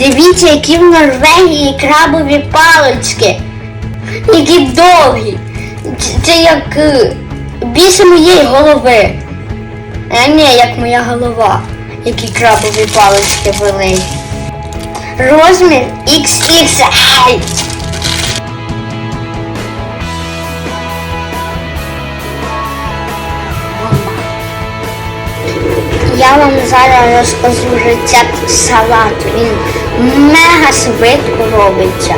Дивіться, які в Норвегії крабові палички. Які довгі. Це, як е, більше моєї голови. А ні, як моя голова. Які крабові палички великі. Розмір XXL. Я вам зараз розкажу рецепт салату. Він мега швидко робиться.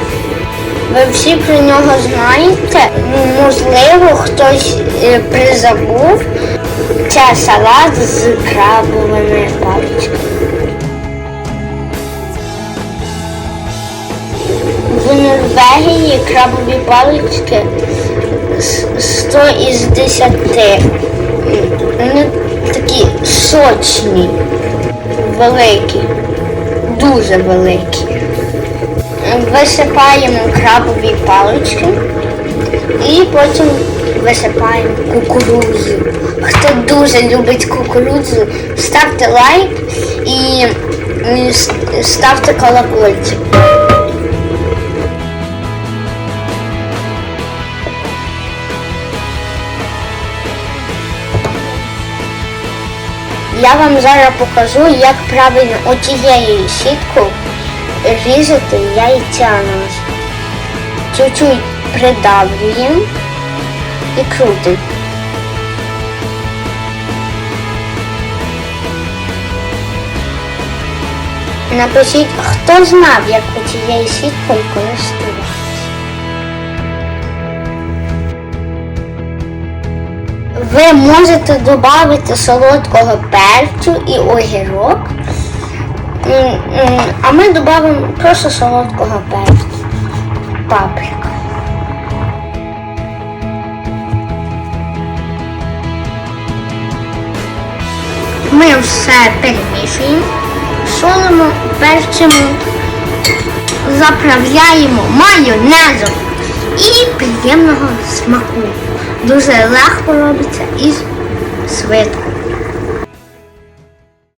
Ви всі про нього знаєте? Можливо, хтось е, призабув. Це салат з крабовими паличками. В Норвегії крабові палички 100 із 10. Вони такі сочні, великі, дуже великі. Висипаємо крабові палички і потім висипаємо кукурудзу. Хто дуже любить кукурудзу, ставте лайк і ставте колокольчик. Я вам зараз покажу, як правильно отією сіткою різати яйця нас. Чуть-чуть придавлюємо і крутимо. Напишіть, хто знав, як отією сіткою користуватися. Ви можете додати солодкого перцю і огірок. А ми додамо просто солодкого перцю. Паприка. Ми все перемішуємо, солимо, перчимо, заправляємо майонезом і приємного смаку. Дуже легко робиться і швидко.